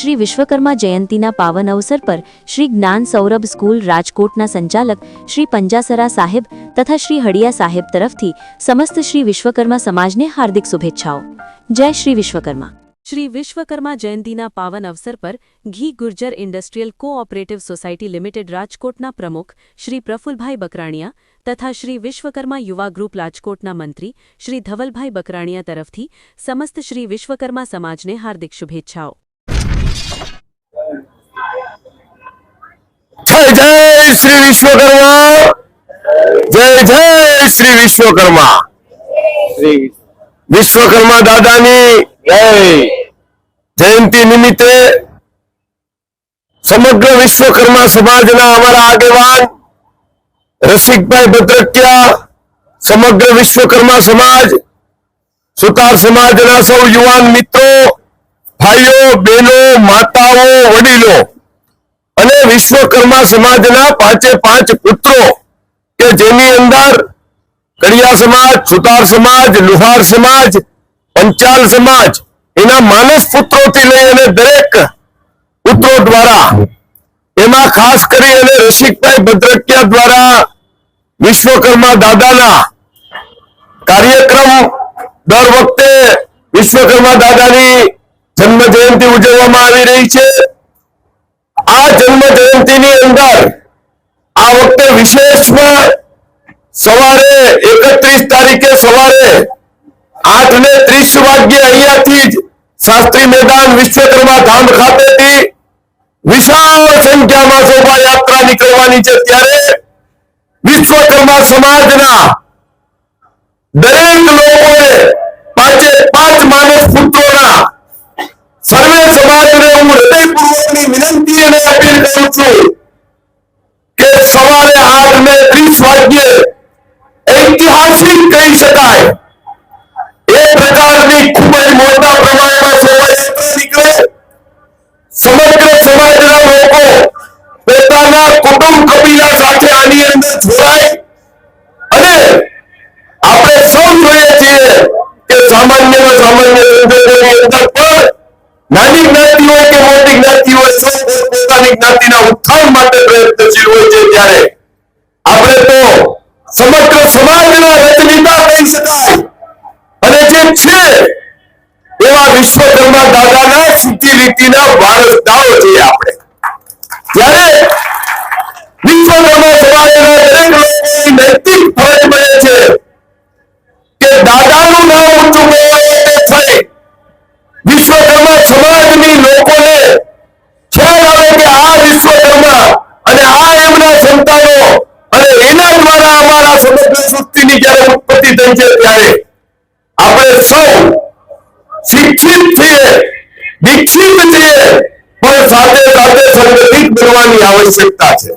શ્રી વિશ્વકર્મા જયંતીના પાવન અવસર પર શ્રી જ્ઞાન સૌરભ સ્કૂલ રાજકોટના સંચાલક શ્રી પંજાસરા સાહેબ તથા શ્રી હડિયા સાહેબ તરફથી સમસ્ત શ્રી વિશ્વકર્મા સમાજને હાર્દિક શુભેચ્છાઓ. જય શ્રી વિશ્વકર્મા. શ્રી વિશ્વકર્મા જયંતીના પાવન અવસર પર ઘી Gurjar industrial cooperative society limited રાજકોટના પ્રમુખ શ્રી પ્રફુલભાઈ બકરાણિયા તથા શ્રી વિશ્વકર્મા યુવા ગ્રુપ રાજકોટના મંત્રી શ્રી ધવલભાઈ બકરાણીયા તરફથી સમસ્ત શ્રી વિશ્વકર્મા સમાજને હાર્દિક શુભેચ્છાઓ. જય શ્રી વિશ્વકર્મા! જય જય શ્રી વિશ્વકર્મા! વિશ્વકર્મા દાદાની જય! જયંતિ નિમિત્તે સમગ્ર વિશ્વકર્મા સમાજના અમારા આગેવાન રસિકભાઈ ભદ્રકિયા, સમગ્ર વિશ્વકર્મા સમાજ, સુતાર સમાજના સૌ યુવાન મિત્રો, ભાઈઓ, બહેનો, માતાઓ, વડીલો વિશ્વકર્મા સમાજના પાંચે પાંચ પુત્રો કે જેની અંદર કડિયા સમાજ સુતાર સમાજ, લુહાર સમાજ, પંચાલ સમાજ, એના માનસ પુત્રોથી લઈ અને દરેક પુત્રો દ્વારા, એમાં ખાસ કરી અને રસિકભાઈ ભદ્રકિયા દ્વારા વિશ્વકર્મા દાદાના કાર્યક્રમ દર વખતે વિશ્વકર્મા દાદાની જન્મ જયંતિ ઉજવવામાં આવી રહી છે. જન્મ જયંતિની અંદર આ વખતે વિશેષમાં સવારે એકત્રીસ તારીખે સવારે આઠ ને ત્રીસ વાગ્યે અહીંયાથી જ શાસ્ત્રી મેદાન વિશ્વકર્મા ધામ ખાતેથી વિશાળ સંખ્યામાં શોભાયાત્રા નીકળવાની છે ત્યારે વિશ્વકર્મા સમાજના દરેક લોકોએ પાંચે પાંચ માનસ પુત્રોના સર્વે સમાજને હું હૃદયપૂર્વકની વિનંતી અને અપીલ કરું છું કે સવારે આઠ ને ત્રીસ વાગ્યે ઐતિહાસિક કહી શકાય એ પ્રકારની ખૂબ જ મોટા પ્રમાણમાં શોભાયાત્રા નીકળે સમગ્ર સમાજના લોકો પોતાના કુટુંબ કબીલા સાથે આની અંદર જોડાય અને આપણે સૌ જોઈએ છીએ કે સામાન્યમાં સામાન્ય સંજોગોની અંદર પણ નાની જ્ઞાતિ હોય કે મોટી જ્ઞાતિ સૌ જ્ઞાતિના ઉત્થાન માટે પ્રયત્નશીલ હોય છે ત્યારે આપણે તો સમગ્ર સમાજના રચનિતા કહી શકાય. અને જે છે, એવા વિશ્વકર્મા દાદાના સીધી રીતિના વારસદારો છીએ આપણે. ત્યારે વિશ્વકર્મા સમાજના દરેક લોકો નૈતિક થઈ છે ત્યારે આપણે સૌ શિક્ષિત છીએ, દીક્ષિત છીએ, પણ સાથે સાથે સંગઠિત બનવાની આવશ્યકતા છે.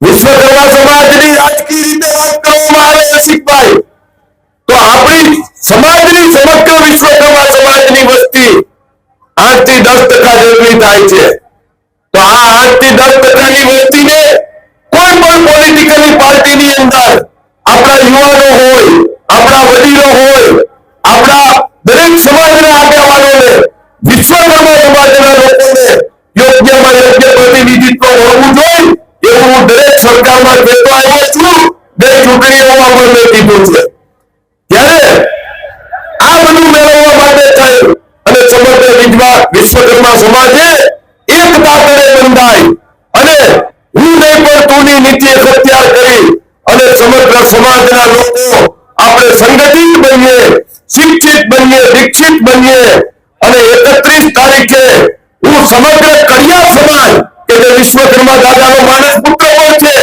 વિશ્વકર્મા સમાજની રાજકીય રીતે વાત કરવામાં આવે રસિકભાઈ તો આપણી સમાજની સમગ્ર વિશ્વકર્મા સમાજની વસ્તી આઠથી દસ ટકા જેટલી થાય છે. તો આ આઠથી દસ ટકાની વસ્તીને કોઈ પણ પોલિટિકલી પાર્ટીની અંદર યુવાનો હોય, આપણા વડીલો હોય, આપણા દરેક સમાજના આગેવાનોને વિશ્વકર્મા સમાજના લોકોને યોગ્યમાં યોગ્ય પ્રતિનિધિત્વ મળવું જોઈએ, એવું હું દરેક સરકારમાં કહેતો આવ્યો છું, બે ચૂંટણીઓમાં પણ મેં કીધું છે. ત્યારે આ બધું મેળવવા માટે થયું અને સમગ્ર વિશ્વા વિશ્વકર્મા સમાજે એક તાતડે બંધાય અને હું નહીં પણ તુંની નીતિ અખત્યાર કરી અને સમાજના લોકો આપણે સંગઠિત બનીએ, શિક્ષિત બનીએ, દીક્ષિત બનીએ અને એકત્રીસ તારીખે હું સમગ્ર કડિયા સમાજ કે જે વિશ્વકર્મા દાદાનો માનસ પુત્ર હોય છે,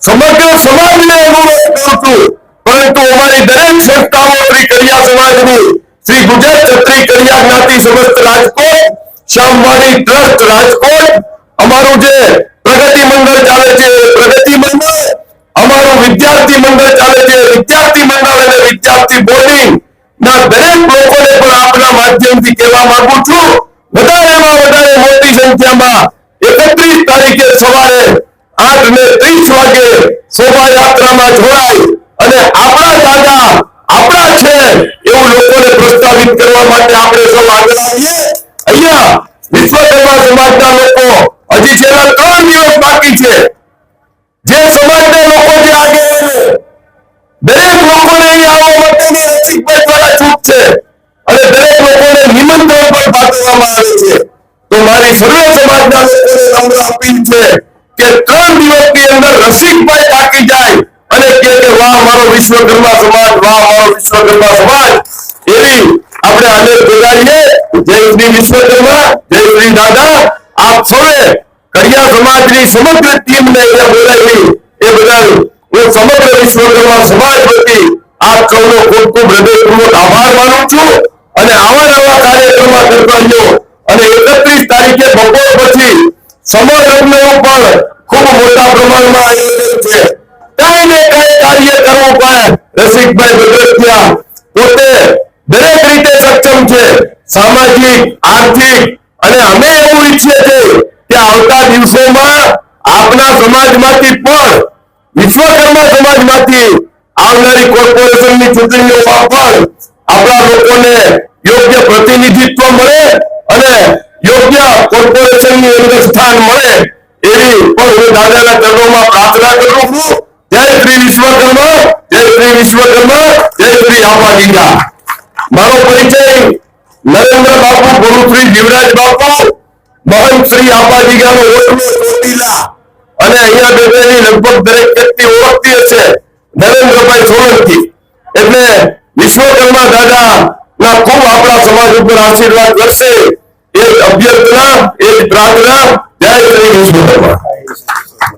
સમગ્ર સમાજને અનુરોધ કરું છું. પરંતુ અમારી દરેક સંસ્થાઓ શ્રી કડિયા સમાજની શ્રી ગુજરાત ક્ષત્રિય કડિયા જ્ઞાતિ સમસ્ત રાજકોટ શ્યામવાણી ટ્રસ્ટ રાજકોટ, અમારું જે પ્રગતિ મંડળ ચાલે છે પ્રગતિ મંડળ અમારું વિદ્યાર્થી મંડળ ચાલે છે. વિદ્યાર્થી મંડળ અને વિદ્યાર્થી બોર્ડિંગ ના દરેક લોકોને પણ આપના માધ્યમથી કહેવા માંગુ છું. વધારેમાં વધારે મોટી સંખ્યામાં એકત્રીસ તારીખે સવારે આઠ ને ત્રીસ વાગે શોભાયાત્રામાં જોડાય અને આપણા દાદા, આપણા છે એવું લોકોને પ્રસ્તાવિત કરવા માટે આપણે સૌ આગળ આવીએ. અહીંયા વિશ્વકર્મા સમાજના લોકો તો મારી સર્વે સમાજના અપીલ છે કે ત્રણ દિવસની અંદર રસિકભાઈ થાકી જાય અને કે વાહ, મારો વિશ્વકર્મા સમાજ, વાહ, મારો વિશ્વકર્મા સમાજ. એવી આપણે આને જોડાઈએ જય શ્રી વિશ્વકર્મા, જય શ્રી દાદા. આપ સૌએ કડિયા સમાજની સમગ્ર ટીમને અહીંયા બોલાવી. એ બદલ હું સમગ્ર વિશ્વકર્મા સમાજ વતી આપ સૌનો ખૂબ ખૂબ હૃદયપૂર્વક આભાર માનું છું. અને આવા નવા કાર્યક્રમમાં કરતા રહ્યો સામાજિક, આર્થિક અને અમે એવું ઈચ્છીએ છીએ કે આવતા દિવસોમાં આપના સમાજમાંથી પણ વિશ્વકર્મા સમાજમાંથી આવનારી કોર્પોરેશનની ચૂંટણીઓમાં પણ આપણા લોકોને યોગ્ય પ્રતિનિધિત્વ મળે અને યોગ્ય કોર્પોરેશનની અંદર સ્થાન મળે એવી પણ હું દાદાના ચરણોમાં પ્રાર્થના કરું છું. જય શ્રી વિશ્વકર્મા, જય શ્રી વિશ્વકર્મા, જય શ્રી આપાગીગા મારો પરિચય નરેન્દ્ર બાપુ, ગુરુશ્રી જીવરાજ બાપુ મહંત શ્રી આપાજી ગામ ચોટીલા અને અહીંયા બેઠેલી લગભગ દરેક વ્યક્તિ ઓળખતી હશે નરેન્દ્રભાઈ સોલંકી. એટલે વિશ્વકર્મા દાદા ના ખૂબ આપણા સમાજ ઉપર આશીર્વાદ કરશે એક અભ્યર્થના, એક પ્રાર્થના. જય શ્રી વિશ્વકર્મા.